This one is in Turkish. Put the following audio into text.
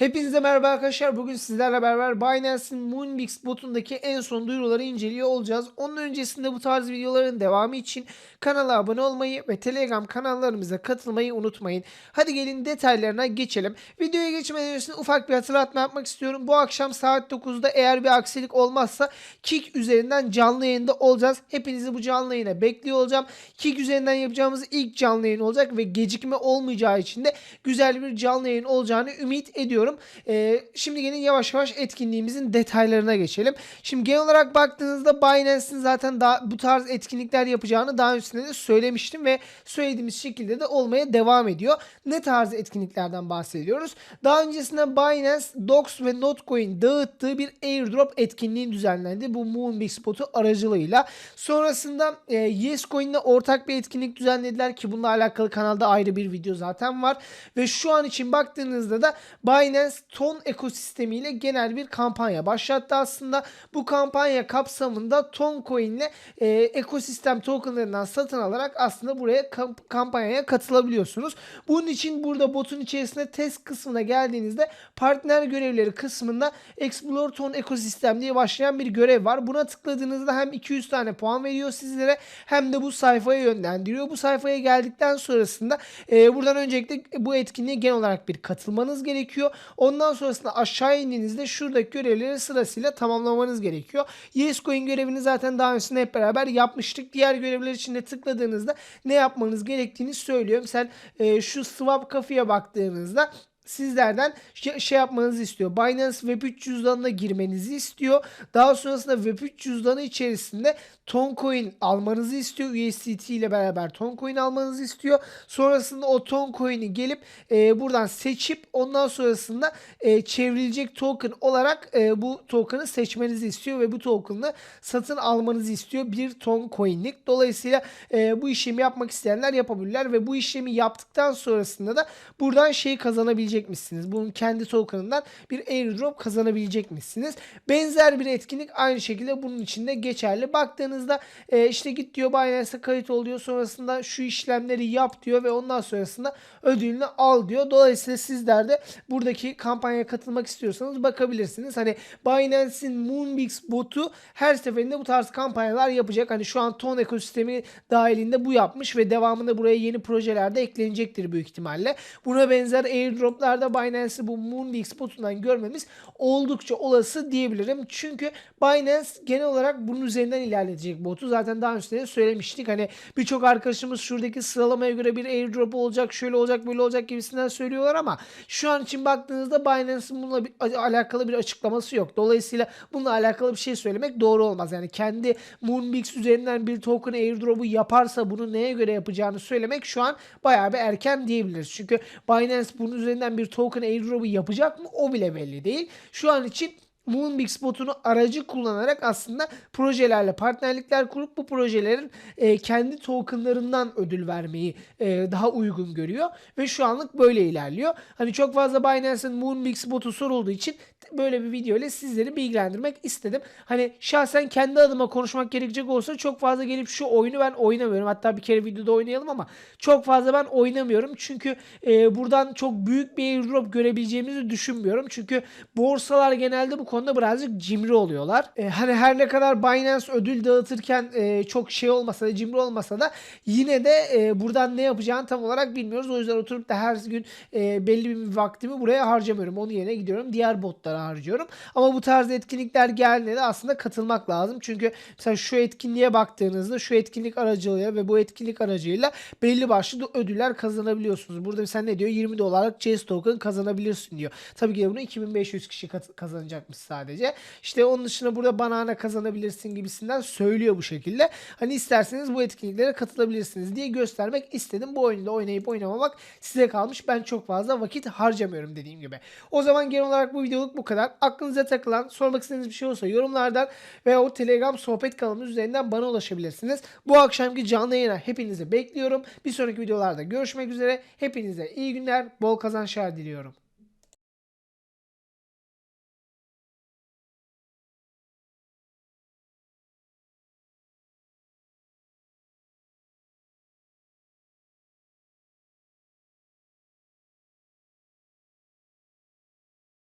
Hepinize merhaba arkadaşlar. Bugün sizlerle beraber Binance'in Moonbix botundaki en son duyuruları inceliyor olacağız. Onun öncesinde bu tarz videoların devamı için kanala abone olmayı ve Telegram kanallarımıza katılmayı unutmayın. Hadi gelin detaylarına geçelim. Videoya geçmeden önce ufak bir hatırlatma yapmak istiyorum. Bu akşam saat 9'da eğer bir aksilik olmazsa Kik üzerinden canlı yayında olacağız. Hepinizi bu canlı yayına bekliyor olacağım. Kik üzerinden yapacağımız ilk canlı yayın olacak ve gecikme olmayacağı için de güzel bir canlı yayın olacağını ümit ediyorum. Ee, şimdi gelin yavaş yavaş etkinliğimizin detaylarına geçelim. Şimdi genel olarak baktığınızda Binance'in zaten daha bu tarz etkinlikler yapacağını daha öncesinde de söylemiştim ve söylediğimiz şekilde de olmaya devam ediyor. Ne tarz etkinliklerden bahsediyoruz? Daha öncesinde Binance, Dox ve Notcoin dağıttığı bir airdrop etkinliği düzenlendi. Bu Moonbix botu aracılığıyla. Sonrasında e, Yescoin ile ortak bir etkinlik düzenlediler ki bununla alakalı kanalda ayrı bir video zaten var. Ve şu an için baktığınızda da Binance ton ekosistemiyle genel bir kampanya başlattı aslında. Bu kampanya kapsamında ton coin ile e, ekosistem tokenlarından satın alarak aslında buraya kamp- kampanyaya katılabiliyorsunuz. Bunun için burada botun içerisinde test kısmına geldiğinizde partner görevleri kısmında Explore Ton ekosistem diye başlayan bir görev var. Buna tıkladığınızda hem 200 tane puan veriyor sizlere hem de bu sayfaya yönlendiriyor. Bu sayfaya geldikten sonrasında e, buradan öncelikle bu etkinliğe genel olarak bir katılmanız gerekiyor. Ondan sonrasında aşağı indiğinizde şuradaki görevleri sırasıyla tamamlamanız gerekiyor. Yescoin görevini zaten daha öncesinde hep beraber yapmıştık. Diğer görevler için de tıkladığınızda ne yapmanız gerektiğini söylüyor. Mesela e, şu swap kafeye baktığınızda sizlerden şey, yapmanızı istiyor. Binance Web3 cüzdanına girmenizi istiyor. Daha sonrasında Web3 cüzdanı içerisinde Toncoin almanızı istiyor. USDT ile beraber Toncoin almanızı istiyor. Sonrasında o Toncoin'i gelip e, buradan seçip ondan sonrasında e, çevrilecek token olarak e, bu token'ı seçmenizi istiyor ve bu token'ı satın almanızı istiyor. Bir Toncoin'lik. Dolayısıyla e, bu işlemi yapmak isteyenler yapabilirler ve bu işlemi yaptıktan sonrasında da buradan şey kazanabilecekmişsiniz. Bunun kendi token'ından bir airdrop kazanabilecekmişsiniz. Benzer bir etkinlik aynı şekilde bunun içinde geçerli. Baktığınızda e, işte git diyor Binance'e kayıt ol diyor. Sonrasında şu işlemleri yap diyor ve ondan sonrasında ödülünü al diyor. Dolayısıyla sizler de buradaki kampanyaya katılmak istiyorsanız bakabilirsiniz. Hani Binance'in Moonbix botu her seferinde bu tarz kampanyalar yapacak. Hani şu an ton ekosistemi dahilinde bu yapmış ve devamında buraya yeni projeler de eklenecektir büyük ihtimalle. Buna benzer airdroplarda Binance'i bu Moonbix botundan görmemiz oldukça olası diyebilirim. Çünkü Binance genel olarak bunun üzerinden ilerletecek botu. Zaten daha önce de söylemiştik. Hani birçok arkadaşımız şuradaki sıralamaya göre bir airdrop olacak, şöyle olacak, böyle olacak gibisinden söylüyorlar ama şu an için baktığınızda Binance'ın bununla bir, alakalı bir açıklaması yok. Dolayısıyla bununla alakalı bir şey söylemek doğru olmaz. Yani kendi Moonbix üzerinden bir token airdrop'u yaparsa bunu neye göre yapacağını söylemek şu an bayağı bir erken diyebiliriz. Çünkü Binance bunun üzerinden bir token airdrop'u yapacak mı o bile belli değil. Şu an için Moonbix botunu aracı kullanarak aslında projelerle partnerlikler kurup bu projelerin e, kendi tokenlarından ödül vermeyi e, daha uygun görüyor ve şu anlık böyle ilerliyor. Hani çok fazla Binance'in Moonbix botu sorulduğu için böyle bir video ile sizleri bilgilendirmek istedim. Hani şahsen kendi adıma konuşmak gerekecek olsa çok fazla gelip şu oyunu ben oynamıyorum. Hatta bir kere videoda oynayalım ama çok fazla ben oynamıyorum. Çünkü e, buradan çok büyük bir airdrop görebileceğimizi düşünmüyorum. Çünkü borsalar genelde bu konuda birazcık cimri oluyorlar. E, hani her ne kadar Binance ödül dağıtırken e, çok şey olmasa da cimri olmasa da yine de e, buradan ne yapacağını tam olarak bilmiyoruz. O yüzden oturup da her gün e, belli bir vaktimi buraya harcamıyorum. Onun yerine gidiyorum diğer botlara harcıyorum. Ama bu tarz etkinlikler geldiğinde de aslında katılmak lazım. Çünkü mesela şu etkinliğe baktığınızda şu etkinlik aracılığıyla ve bu etkinlik aracıyla belli başlı ödüller kazanabiliyorsunuz. Burada mesela ne diyor? 20 dolarlık Chase token kazanabilirsin diyor. Tabii ki bunu 2500 kişi kazanacakmış sadece. İşte onun dışında burada banana kazanabilirsin gibisinden söylüyor bu şekilde. Hani isterseniz bu etkinliklere katılabilirsiniz diye göstermek istedim. Bu oyunu da oynayıp oynamamak size kalmış. Ben çok fazla vakit harcamıyorum dediğim gibi. O zaman genel olarak bu videoluk bu kadar. Aklınıza takılan, sormak istediğiniz bir şey olsa yorumlardan veya o Telegram sohbet kanalımız üzerinden bana ulaşabilirsiniz. Bu akşamki canlı yayına hepinizi bekliyorum. Bir sonraki videolarda görüşmek üzere. Hepinize iyi günler, bol kazançlar diliyorum.